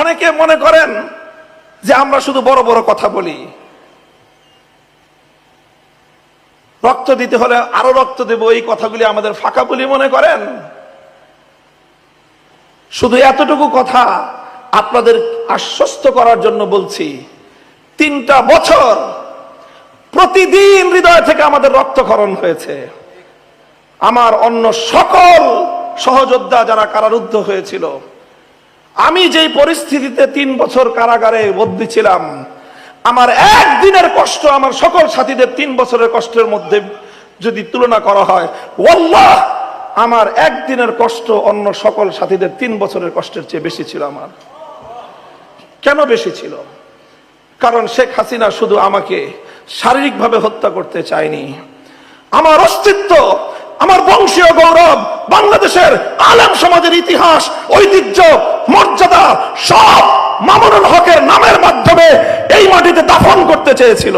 অনেকে মনে করেন যে আমরা শুধু বড় বড় কথা বলি। রক্ত দিতে হলে আরও রক্ত দেব, এই কথাগুলি আমাদের ফাঁকা বলি মনে করেন। শুধু এতটুকু কথা আপনাদের আশ্বস্ত করার জন্য বলছি, তিনটা বছর প্রতিদিন হৃদয় থেকে আমাদের রক্তক্ষরণ হয়েছে। আমার অন্য সকল সহযোদ্ধা যারা কারারুদ্ধ হয়েছিল আমি যেই পরিস্থিতিতে তিন বছর কারাগারে বন্দী ছিলাম, আমার একদিনের কষ্ট আমার সকল সাথীদের তিন বছরের কষ্টের মধ্যে যদি তুলনা করা হয় আমার একদিনের কষ্ট অন্য সকল সাথীদের তিন বছরের কষ্টের চেয়ে বেশি ছিল আমার। কেন বেশি ছিল? কারণ শেখ হাসিনা শুধু আমাকে শারীরিকভাবে হত্যা করতে চায়নি। আমার অস্তিত্ব বাংলাদেশের আলেম সমাজের ইতিহাস, ঐতিহ্য, মর্যাদা সব মামুনুল হকের নামের মাধ্যমে এই মাটিতে দাফন করতে চেয়েছিল।